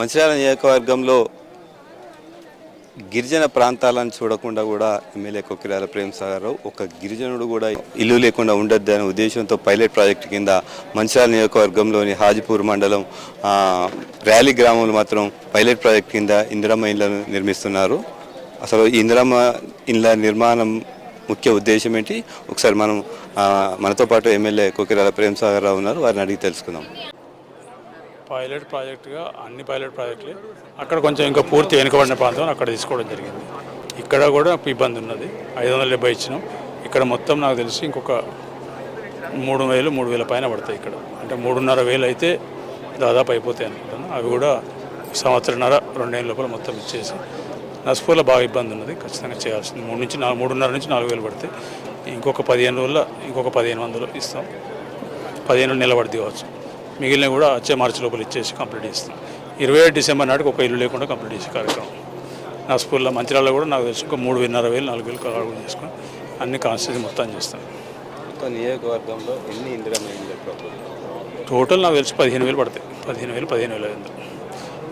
మంచిర్యాల నియోజకవర్గంలో గిరిజన ప్రాంతాలను చూడకుండా కూడా ఎమ్మెల్యే కొక్కిరాల ప్రేమ్ సాగర్ ఒక గిరిజనుడు కూడా ఇల్లు లేకుండా ఉండొద్దు అనే ఉద్దేశంతో పైలట్ ప్రాజెక్టు కింద మంచిర్యాల నియోజకవర్గంలోని హాజీపూర్ మండలం ర్యాలీ గ్రామంలో మాత్రం పైలట్ ప్రాజెక్ట్ కింద ఇందిరమ్మ ఇళ్ళను నిర్మిస్తున్నారు. అసలు ఈ ఇందిరమ్మ ఇండ్ల నిర్మాణం ముఖ్య ఉద్దేశం ఏంటి? ఒకసారి మనం మనతో పాటు ఎమ్మెల్యే కొక్కిరాల ప్రేమ్ సాగర్ రావు ఉన్నారు. వారిని అడిగి తెలుసుకుందాం. పైలట్ ప్రాజెక్టుగా అన్ని పైలట్ ప్రాజెక్టులే అక్కడ కొంచెం ఇంకా పూర్తి వెనుకబడిన ప్రాంతం అక్కడ తీసుకోవడం జరిగింది. ఇక్కడ కూడా ఇబ్బంది ఉన్నది. ఐదు వందల డెబ్బై ఇచ్చినాం. ఇక్కడ మొత్తం నాకు తెలిసి ఇంకొక మూడు వేలు మూడు వేల పైన పడతాయి ఇక్కడ. అంటే మూడున్నర వేలు అయితే దాదాపు అయిపోతాయి అనుకుంటాను. అవి కూడా సంవత్సరంన్నర రెండేళ్ళ లోపల మొత్తం ఇచ్చేసి. నస్పూర్లో బాగా ఇబ్బంది ఉన్నది. ఖచ్చితంగా చేయాల్సింది. మూడు నుంచి నాలుగు మూడున్నర నుంచి నాలుగు వేలు పడితే ఇంకొక పదిహేను రోజుల్లో ఇంకొక పదిహేను వందలు ఇస్తాం. పదిహేను నెలబడి దిగవచ్చు మిగిలిన కూడా వచ్చే మార్చి లోపల ఇచ్చేసి కంప్లీట్ చేస్తాం. ఇరవై ఏడు డిసెంబర్ నాటికి ఒక ఇల్లు లేకుండా కంప్లీట్ చేసే కార్యక్రమం. నా స్కూల్లో మంచిర్యాలలో కూడా నాకు తెలిసి ఒక మూడు వేలన్నర వేలు నాలుగు వేలు కలగడం చేసుకొని అన్ని కాన్స్టిట్యూషన్ మొత్తం చేస్తాం. మొత్తం నియోజకవర్గంలో ఎన్ని ఇళ్ళు టోటల్ నాకు తెలిసి పదిహేను వేలు పడతాయి. పదిహేను వేలు పదిహేను వేల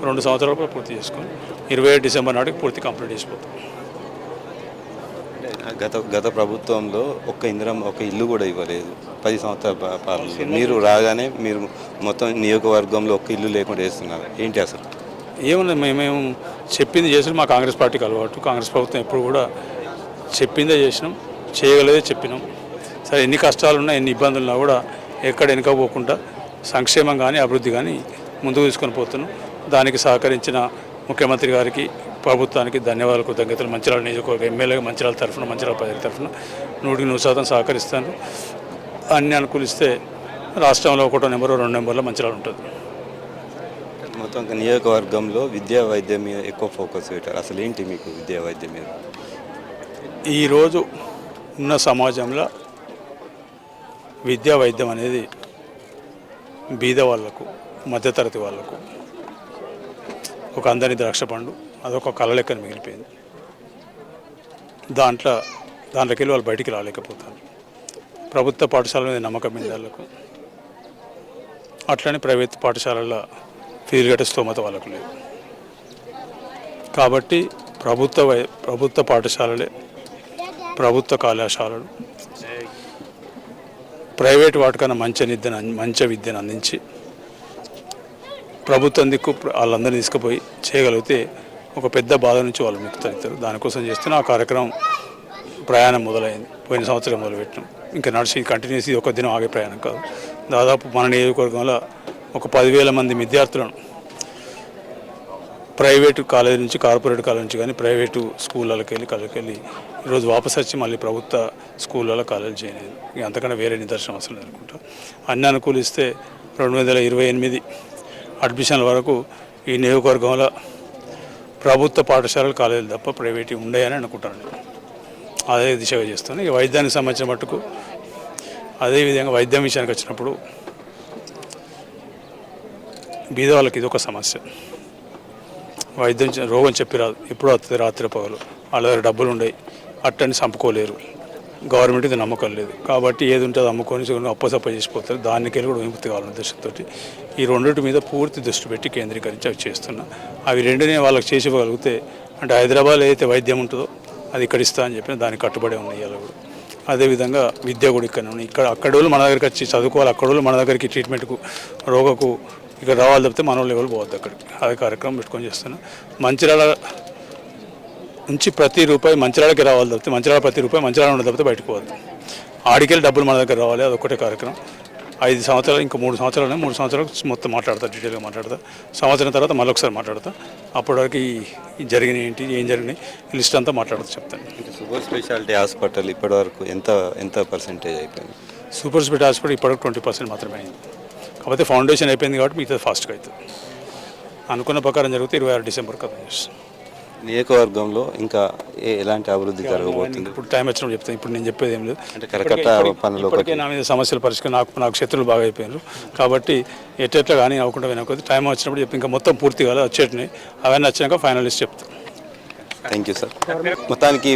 రెండు సంవత్సరాల కూడా పూర్తి చేసుకొని ఇరవై డిసెంబర్ నాటికి పూర్తి కంప్లీట్ చేసిపోతాం. గత గత ప్రభుత్వంలో ఒక్క ఇందిరం ఒక ఇల్లు కూడా ఇవ్వలేదు. పది సంవత్సరాల పా- పాలనలో. మీరు రాగానే మీరు మొత్తం నియోజకవర్గంలో ఒక్క ఇల్లు లేకుండా వేస్తున్నారు ఏంటి అసలు? ఏమన్నా మేమేం చెప్పింది చేసిన మా కాంగ్రెస్ పార్టీకి అలవాటు. కాంగ్రెస్ ప్రభుత్వం ఎప్పుడు కూడా చెప్పిందే చేసినాం చేయగలదే చెప్పినాం. సరే ఎన్ని కష్టాలు ఉన్నా ఎన్ని ఇబ్బందులు ఉన్నా కూడా ఎక్కడ వెనుక పోకుండా సంక్షేమం కానీ అభివృద్ధి కానీ ముందుకు తీసుకొని పోతున్నాం. దానికి సహకరించిన ముఖ్యమంత్రి గారికి ప్రభుత్వానికి ధన్యవాదాలు కృతజ్ఞతలు. మంచిర్యాల నియోజకవర్గ ఎమ్మెల్యే మంచిర్యాల తరఫున మంచిర్యాల ప్రజల తరఫున నూటికి నూరు శాతం సహకరిస్తాను. అన్ని అనుకూలిస్తే రాష్ట్రంలో ఒకటో నెంబరు రెండు నెంబర్లో మంచిర్యాల ఉంటుంది. మొత్తం నియోజకవర్గంలో విద్యా వైద్యం మీద ఎక్కువ ఫోకస్ పెట్టారు. అసలు ఏంటి మీకు విద్యా వైద్యం మీద? ఈరోజు ఉన్న సమాజంలో విద్యా వైద్యం అనేది బీద వాళ్ళకు మధ్యతరగతి వాళ్ళకు ఒక అందని ద్రాక్ష పండు అదొక కళ లెక్కన మిగిలిపోయింది. దాంట్లో దాంట్లోకి వెళ్ళి వాళ్ళు బయటికి రాలేకపోతారు. ప్రభుత్వ పాఠశాల మీద నమ్మకం మీద వాళ్ళకు. అట్లనే ప్రైవేట్ పాఠశాలల్లో ఫీజులు కట్టే స్తోమత వాళ్ళకు లేదు. కాబట్టి ప్రభుత్వ ప్రభుత్వ పాఠశాలలే ప్రభుత్వ కళాశాలలు ప్రైవేట్ వాటికన్నా మంచి నిద్యను మంచి విద్యను అందించి ప్రభుత్వం దిక్కు వాళ్ళందరినీ తీసుకుపోయి చేయగలిగితే ఒక పెద్ద బాధ నుంచి వాళ్ళు ముక్తవుతారు దానికోసం చేస్తున్న ఆ కార్యక్రమం ప్రయాణం మొదలైంది. పోయిన సంవత్సరం మొదలుపెట్టినాం. ఇంకా నడిచి కంటిన్యూస్ ఇది ఒక దినం ఆగే ప్రయాణం కాదు. దాదాపు మన నియోజకవర్గంలో ఒక పదివేల మంది విద్యార్థులను ప్రైవేటు కాలేజీ నుంచి కార్పొరేట్ కాలేజ్ నుంచి కానీ ప్రైవేటు స్కూళ్ళకి వెళ్ళి కళ్ళకి వెళ్ళి ఈరోజు వాపస్ వచ్చి మళ్ళీ ప్రభుత్వ స్కూళ్ళలో కాలేజీ చేయలేదు. ఇక అంతకన్నా వేరే నిదర్శనం అసలు అనుకుంటా. అన్ని అనుకూలిస్తే రెండు వందల ఇరవై ఎనిమిది అడ్మిషన్ల వరకు ఈ నియోజకవర్గంలో ప్రభుత్వ పాఠశాలలు కాలేజీలు తప్ప ప్రైవేట్ ఉండేయని అనుకుంటాను అదే దిశగా చేస్తాను. ఈ వైద్యానికి సంబంధించిన మట్టుకు అదేవిధంగా వైద్యం విషయానికి వచ్చినప్పుడు బీద వాళ్ళకి ఇది ఒక సమస్య. వైద్యం రోగం చెప్పి రాదు ఎప్పుడు వస్తుంది రాత్రి పగలు. వాళ్ళ దగ్గర డబ్బులు ఉండయి అట్టని చంపుకోలేరు. గవర్నమెంట్ ఇది నమ్మకం లేదు. కాబట్టి ఏది ఉంటే అది అమ్ముకొని అప్పసప్ప చేసిపోతారు. దానికి కూడా విముక్తి కావాలనే ఉద్దేశంతో ఈ రెండింటి మీద పూర్తి దృష్టి పెట్టి కేంద్రీకరించి అవి చేస్తున్నా. అవి రెండునే వాళ్ళకి చేసి ఇవ్వగలిగితే అంటే హైదరాబాద్ ఏదైతే వైద్యం ఉంటుందో అది ఇక్కడ ఇస్తా అని చెప్పిన దానికి కట్టుబడి ఉన్నాయి ఇవాళ కూడా. అదేవిధంగా విద్య కూడా ఇక్కడ ఉన్నాయి. ఇక్కడ అక్కడ వాళ్ళు మన దగ్గరికి వచ్చి చదువుకోవాలి. అక్కడ వాళ్ళు మన దగ్గరికి ట్రీట్మెంట్కు రోగకు ఇక్కడ రావాలి తప్పితే మన వాళ్ళు ఎవరు పోవద్దు అక్కడికి. అదే కార్యక్రమం పెట్టుకొని చేస్తున్నాం. మంచిర్యాల నుంచి ప్రతి రూపాయి మంచిర్యాలకి రావాలి తప్పితే మంచిర్యాల ప్రతి రూపాయి మంచిర్యాల ఉండదు తప్పితే బయటకు పోవద్దు ఆడికెళ్ళి డబ్బులు మన దగ్గర రావాలి అదొకటే కార్యక్రమం. ఐదు సంవత్సరాలు ఇంకా మూడు సంవత్సరాలు మూడు సంవత్సరాలు మొత్తం మాట్లాడతా డీటెయిల్గా మాట్లాడతా. సంవత్సరం తర్వాత మళ్ళీ ఒకసారి మాట్లాడతా. అప్పటి వరకు జరిగినాయి ఏంటి ఏం జరిగినాయి లిస్ట్ అంతా మాట్లాడుతూ చెప్తాను. సూపర్ స్పెషాలిటీ హాస్పిటల్ ఇప్పటివరకు ఎంత ఎంత పర్సెంటేజ్ అయిపోయింది? సూపర్ స్పెషల్ హాస్పిటల్ ఇప్పటివరకు ట్వంటీ పర్సెంట్ మాత్రమే అయింది. కాకపోతే ఫౌండేషన్ అయిపోయింది కాబట్టి మిగతా ఫాస్ట్గా అవుతుంది. అనుకున్న ప్రకారం జరిగితే ఇరవై ఆరు డిసెంబర్ కదా నియోజకవర్గంలో ఇంకా ఏ- ఎలాంటి అభివృద్ధి జరగబోతుంది? ఇప్పుడు టైం వచ్చినప్పుడు చెప్తాను. ఇప్పుడు నేను చెప్పేది ఏం లేదు. అంటే కరకట్ట పనులు ఇప్పటికే నా మీద సమస్యల పరిష్కారం నాకు నాకు శత్రువులు బాగా అయిపోయారు కాబట్టి ఎట్లా కానీ అవ్వకుండా వినకపోతే టైం వచ్చినప్పుడు చెప్పి ఇంకా మొత్తం పూర్తి కాదు వచ్చేటినాయి అవన్నీ వచ్చినాక ఫైనలిస్ట్ చెప్తాను థ్యాంక్ యూ సార్ మొత్తానికి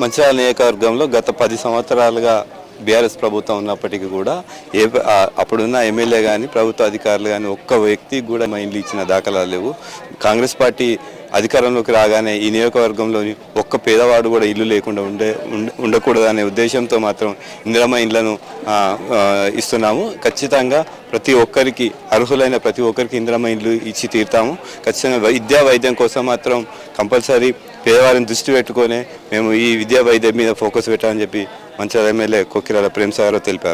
మంచిర్యాల నియోజకవర్గంలో గత పది సంవత్సరాలుగా బీఆర్ఎస్ ప్రభుత్వం ఉన్నప్పటికీ కూడా ఏ అప్పుడున్న ఎమ్మెల్యే కానీ ప్రభుత్వ అధికారులు కానీ ఒక్క వ్యక్తికి కూడా మా ఇండ్లు ఇచ్చిన దాఖలాలు లేవు. కాంగ్రెస్ పార్టీ అధికారంలోకి రాగానే ఈ నియోజకవర్గంలోని ఒక్క పేదవాడు కూడా ఇల్లు లేకుండా ఉండే ఉండ- ఉండకూడదనే ఉద్దేశంతో మాత్రం ఇందిరమ్మ ఇండ్లను ఇస్తున్నాము. ఖచ్చితంగా ప్రతి ఒక్కరికి అర్హులైన ప్రతి ఒక్కరికి ఇందిరమ్మ ఇండ్లు ఇచ్చి తీరుతాము. ఖచ్చితంగా విద్యా వైద్యం కోసం మాత్రం కంపల్సరీ పేదవారిని దృష్టి పెట్టుకొని మేము ఈ విద్యా వైద్యం మీద ఫోకస్ పెట్టామని చెప్పి మంచి ఎమ్మెల్యే కొక్కిరాల ప్రేమ్ సాగర్ తెలిపారు.